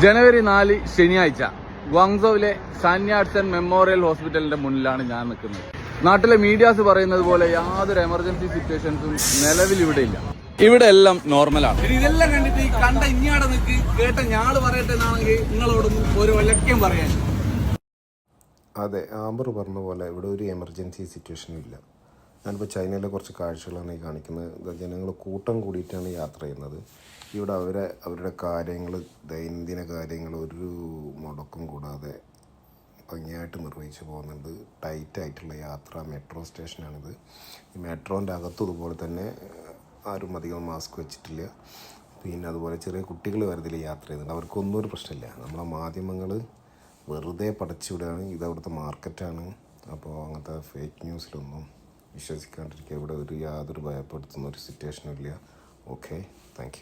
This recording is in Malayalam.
ജനുവരി നാല് ശനിയാഴ്ച ഗ്വാങ്സോവിലെ സാന്യാട്സൺ മെമ്മോറിയൽ ഹോസ്പിറ്റലിന്റെ മുന്നിലാണ് ഞാൻ നിൽക്കുന്നത്. നാട്ടിലെ മീഡിയാസ് പറയുന്നത് പോലെ യാതൊരു എമർജൻസി സിറ്റുവേഷൻസും നിലവിൽ ഇവിടെ ഇല്ല. ഇവിടെ എല്ലാം നോർമലാണ് ഇതെല്ലാം കണ്ടിട്ട് ഈ കണ്ട ഇങ്ങാടെ നിൽക്ക് കേട്ട ഞാൾ പറയട്ടെ എന്നാണെങ്കിൽ നിങ്ങളോടൊന്നും ഒരു ഒലക്കം പറയാൻ. അതെ ആംബർ പറഞ്ഞ പോലെ ഇവിടെ ഒരു എമർജൻസി സിറ്റുവേഷനും ഇല്ല. ഞാനിപ്പോൾ ചൈനയിലെ കുറച്ച് കാഴ്ചകളാണ് ഈ കാണിക്കുന്നത്. ജനങ്ങൾ കൂട്ടം കൂടിയിട്ടാണ് യാത്ര ചെയ്യുന്നത്. ഇവിടെ അവരെ അവരുടെ കാര്യങ്ങൾ ദൈനംദിന കാര്യങ്ങൾ ഒരു മുടക്കം കൂടാതെ ഭംഗിയായിട്ട് നിർവഹിച്ചു പോകുന്നുണ്ട്. ടൈറ്റായിട്ടുള്ള യാത്ര മെട്രോ സ്റ്റേഷനാണിത് ഈ മെട്രോന്റെ അകത്തും ഇതുപോലെ തന്നെ ആരും അധികം മാസ്ക് വെച്ചിട്ടില്ല. പിന്നെ അതുപോലെ ചെറിയ കുട്ടികൾ വരതിൽ യാത്ര ചെയ്യുന്നുണ്ട്. അവർക്കൊന്നും ഒരു പ്രശ്നമില്ല. നമ്മളെ മാധ്യമങ്ങൾ വെറുതെ പടച്ചുവിടുകയാണ് ഇത് അവിടുത്തെ മാർക്കറ്റാണ് അപ്പോൾ അങ്ങനത്തെ ഫേക്ക് ന്യൂസിലൊന്നും വിശ്വസിക്കാണ്ടിരിക്കുക. ഇവിടെ ഒരു യാതൊരു ഭയപ്പെടുത്തുന്ന ഒരു സിറ്റുവേഷനും ഇല്ല. Okay thank